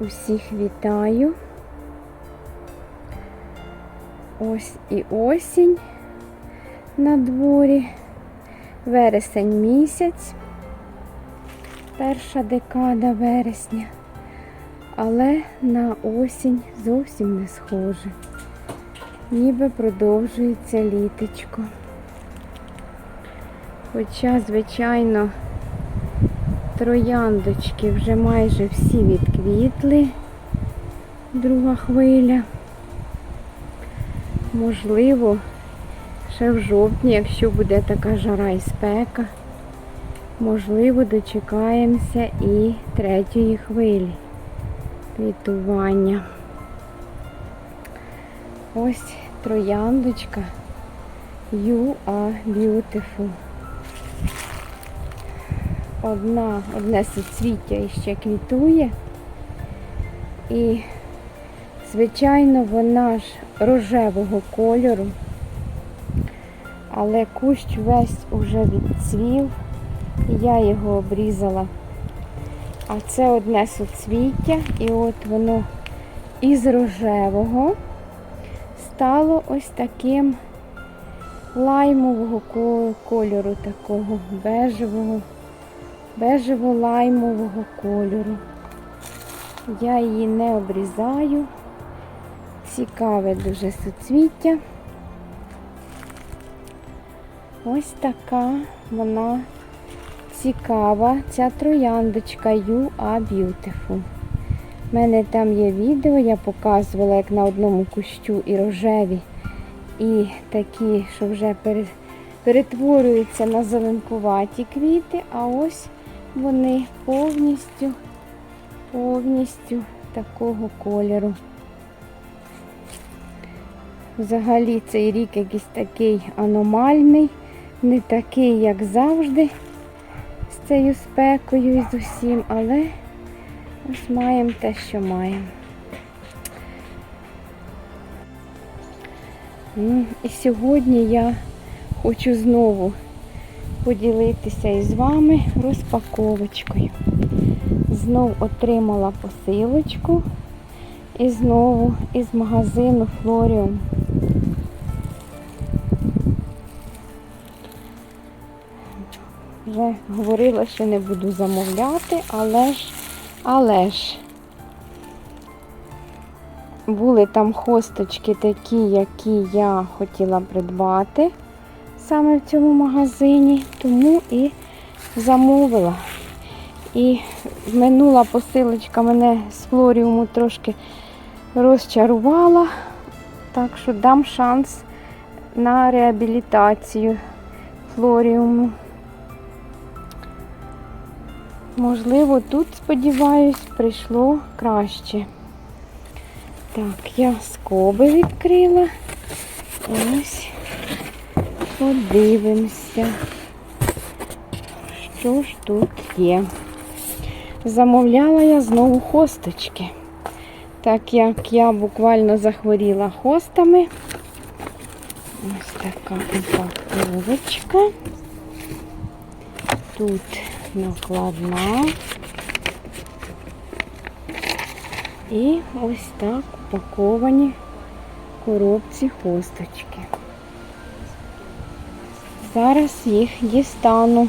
Усіх вітаю. Ось і осінь на дворі. Вересень місяць, перша декада вересня, але на осінь зовсім не схоже. Ніби продовжується літочко. Хоча, звичайно, трояндочки вже майже всі відквітли, друга хвиля. Можливо, ще в жовтні, якщо буде така жара і спека, можливо, дочекаємося і третьої хвилі квітування. Ось трояндочка You are beautiful. Одна, одне суцвіття іще квітує. І, звичайно, вона ж рожевого кольору, але кущ весь уже відцвів, я його обрізала. А це одне суцвіття, і от воно із рожевого стало ось таким лаймового кольору, такого бежевого, бежево-лаймового кольору. Я її не обрізаю. Цікаве дуже суцвіття. Ось така вона цікава. Ця трояндочка are beautiful. У мене там є відео, я показувала, як на одному кущу і рожеві, і такі, що вже перетворюються на зеленкуваті квіти, а ось вони повністю, повністю такого кольору. Взагалі цей рік якийсь такий аномальний, не такий, як завжди, з цією спекою і з усім, але ось маємо те, що маємо. І сьогодні я хочу знову поділитися із вами розпаковочкою. Знов отримала посилочку і знову із магазину Флоріум. Вже говорила, що не буду замовляти, але ж, але ж були там хосточки такі, які я хотіла придбати саме в цьому магазині, тому і замовила. І минула посилочка мене з флоріуму трошки розчарувала, так що дам шанс на реабілітацію флоріуму. Можливо, тут, сподіваюсь, прийшло краще. Так, я скоби відкрила. Ось подивимося, що ж тут є. Замовляла я знову хосточки. Так як я буквально захворіла хостами. Ось така упаковочка. Тут накладна. І ось так упаковані коробці хосточки. Зараз їх дістану.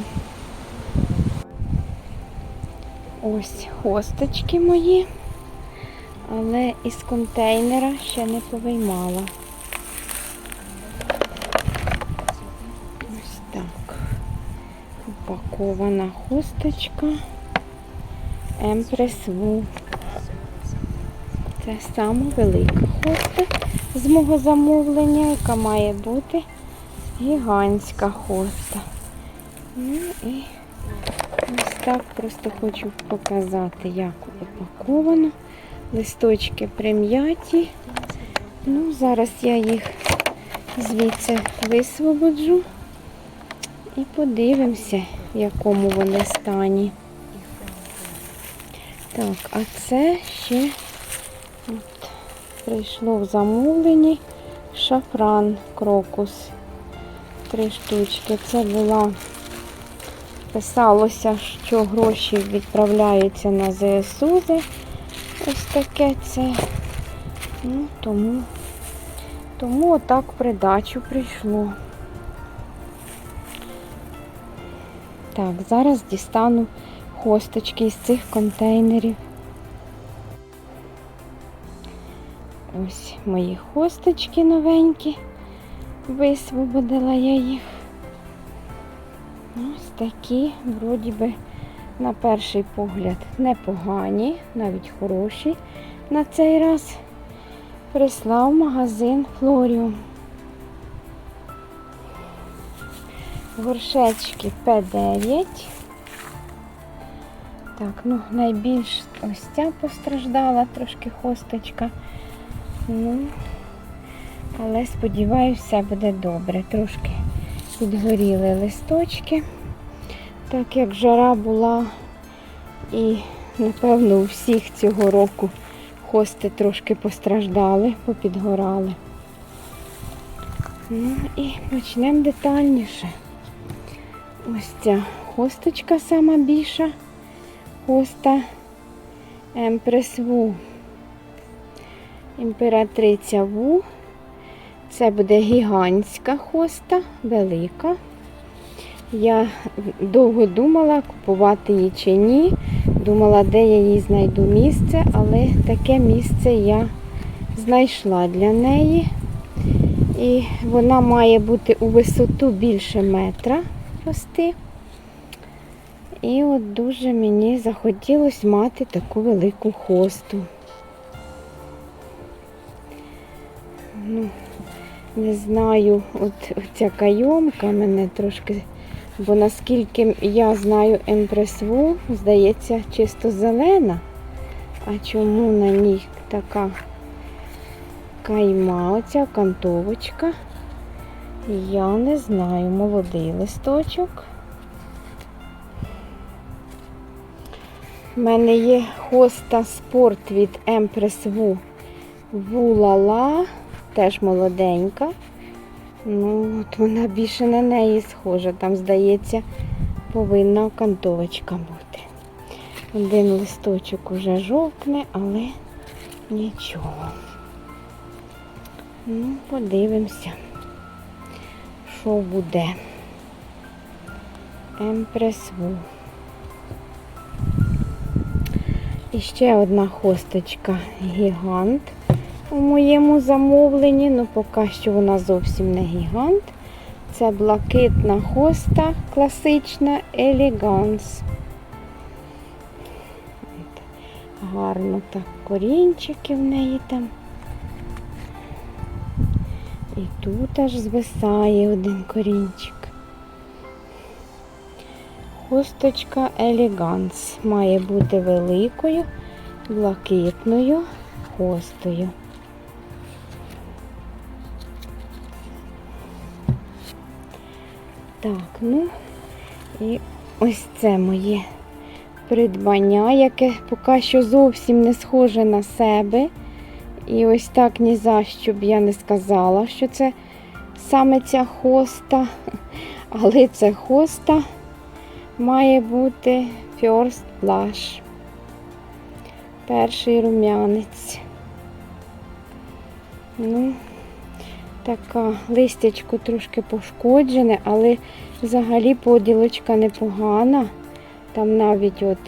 Ось хосточки мої, але із контейнера ще не повиймала. Ось так. Упакована хосточка Empress Wool. Це саме велика хоста з мого замовлення, яка має бути гігантська хоста. Ну і ось так просто хочу показати, як упаковано. Листочки прим'яті. Ну, зараз я їх звідси висвободжу і подивимося, в якому вони стані. Так, а це ще От, прийшло в замовленні шафран крокус. Три штучки. Це була, писалося, що гроші відправляються на ЗСУ Ось таке це. Ну, тому, тому отак придачу прийшло. Так, зараз дістану хосточки із цих контейнерів. Ось мої хосточки новенькі. Висвободила я їх. Ось такі, вроді би, на перший погляд, непогані, навіть хороші на цей раз. Прислав магазин Флоріум. Горшечки П9. Так, ну найбільш ось ця постраждала трошки хосточка. Ну, але сподіваюся, буде добре. Трошки підгоріли листочки, так як жара була і, напевно, у всіх цього року хости трошки постраждали, попідгорали. Ну і почнемо детальніше. Ось ця хосточка сама більша. Хоста Емпрес Ву. Імператриця Ву. Це буде гігантська хоста, велика. Я довго думала, купувати її чи ні. Думала, де я їй знайду місце, але таке місце я знайшла для неї. І вона має бути у висоту більше метра рости. І от дуже мені захотілося мати таку велику хосту. Ну, не знаю, от ця кайомка мене трошки, бо наскільки я знаю емпресву, здається, чисто зелена. А чому на ній така кайма, оця кантовочка? Я не знаю, молодий листочок. У мене є хоста спорт від Empress Wu Вулала, теж молоденька. Ну, от вона більше на неї схожа. Там, здається, повинна кантовочка бути. Один листочок уже жовкне, але нічого. Ну, подивимося, що буде. Wu. І ще одна хосточка гігант у моєму замовленні, ну поки що вона зовсім не гігант. Це блакитна хоста класична Елеганс. Гарно так корінчики в неї там. І тут аж звисає один корінчик. Хусточка Елеганс має бути великою, блакитною хостою. Так, ну і ось це моє придбання, яке поки що зовсім не схоже на себе. І ось так ні за що б я не сказала, що це саме ця хоста, але це хоста має бути First Blush. Перший рум'янець. Ну, така листячко трошки пошкоджене, але взагалі поділочка непогана. Там навіть от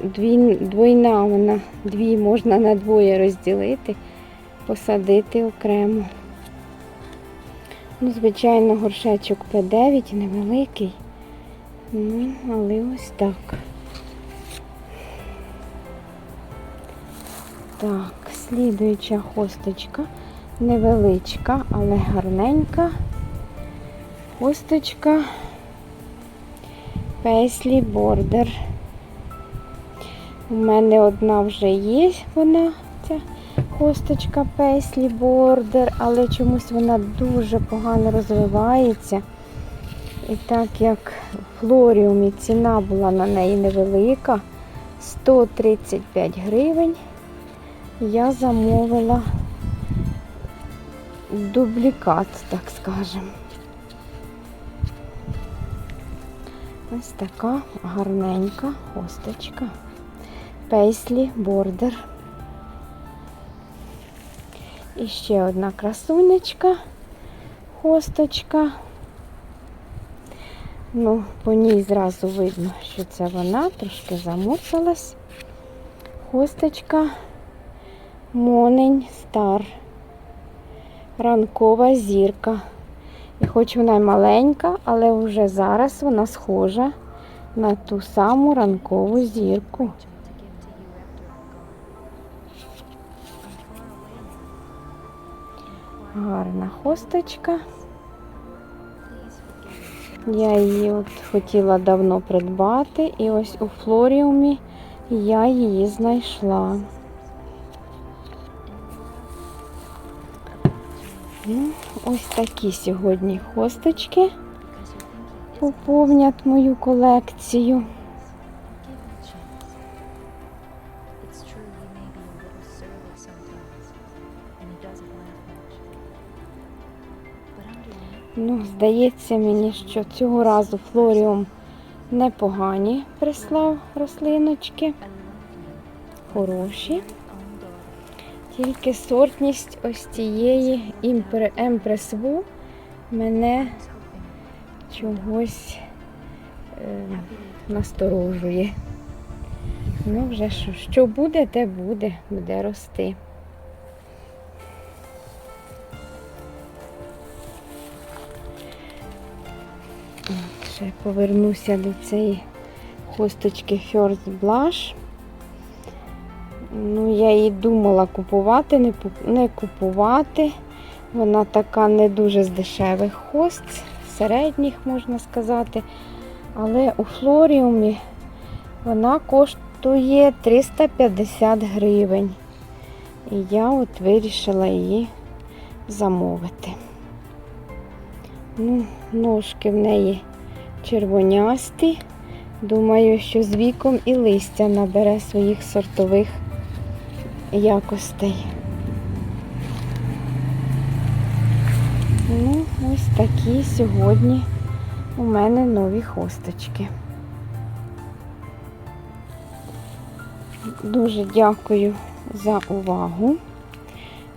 дві, двойна вона, дві можна на двоє розділити, посадити окремо. Ну, звичайно, горшечок П9 невеликий. Ну, але ось так. Так, слідуюча хосточка. Невеличка, але гарненька. Хосточка Paisley Border. У мене одна вже є, вона, ця хосточка Paisley Border, але чомусь вона дуже погано розвивається. І так як в флоріумі ціна була на неї невелика, 135 гривень, я замовила дублікат, так скажемо. Ось така гарненька хосточка. Пейслі бордер. І ще одна красунечка, хосточка. Ну, по ній зразу видно, що це вона, трошки замурзалась. Хосточка Монень Стар. Ранкова зірка. І хоч вона й маленька, але вже зараз вона схожа на ту саму ранкову зірку. Гарна хосточка. Я її от хотіла давно придбати, і ось у флоріумі я її знайшла. Ну, ось такі сьогодні хосточки поповнять мою колекцію. Ну, здається мені, що цього разу флоріум непогані прислав рослиночки, хороші. Тільки сортність ось цієї емпресву мене чогось е, насторожує. Ну, вже що, що буде, те буде, буде рости. Ще повернуся до цієї хусточки First Blush. Ну, я її думала купувати, не, не купувати. Вона така не дуже з дешевих хост, середніх, можна сказати. Але у флоріумі вона коштує 350 гривень. І я от вирішила її замовити. Ну, ножки в неї червонясті. Думаю, що з віком і листя набере своїх сортових якостей. Ну, ось такі сьогодні у мене нові хосточки. Дуже дякую за увагу.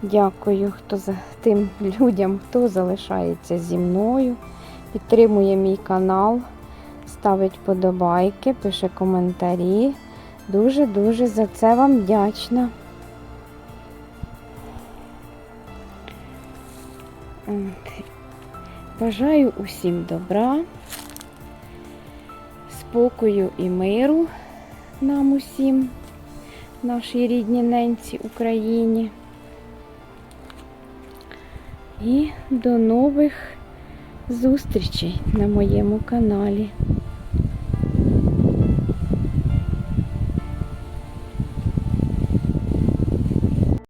Дякую хто за тим людям, хто залишається зі мною, підтримує мій канал, ставить подобайки, пише коментарі. Дуже-дуже за це вам вдячна. От. Бажаю усім добра, спокою і миру нам усім, нашій рідній ненці Україні. І до нових зустрічей на моєму каналі.